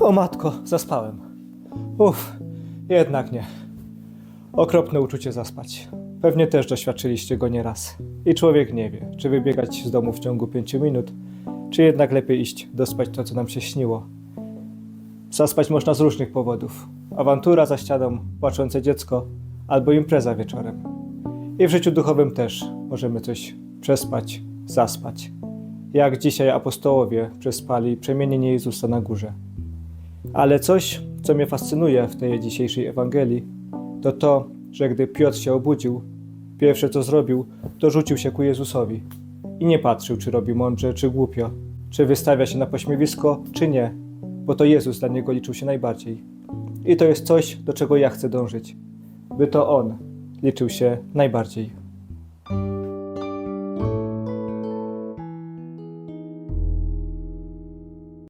O matko, zaspałem. Uff, jednak nie. Okropne uczucie zaspać. Pewnie też doświadczyliście go nieraz. I człowiek nie wie, czy wybiegać z domu w ciągu pięciu minut, czy jednak lepiej iść dospać to, co nam się śniło. Zaspać można z różnych powodów. Awantura za ścianą, płaczące dziecko, albo impreza wieczorem. I w życiu duchowym też możemy coś przespać, zaspać. Jak dzisiaj apostołowie przespali przemienienie Jezusa na górze. Ale coś, co mnie fascynuje w tej dzisiejszej Ewangelii, to to, że gdy Piotr się obudził, pierwsze co zrobił, to rzucił się ku Jezusowi. I nie patrzył, czy robi mądrze, czy głupio, czy wystawia się na pośmiewisko, czy nie, bo to Jezus dla niego liczył się najbardziej. I to jest coś, do czego ja chcę dążyć, by to On liczył się najbardziej.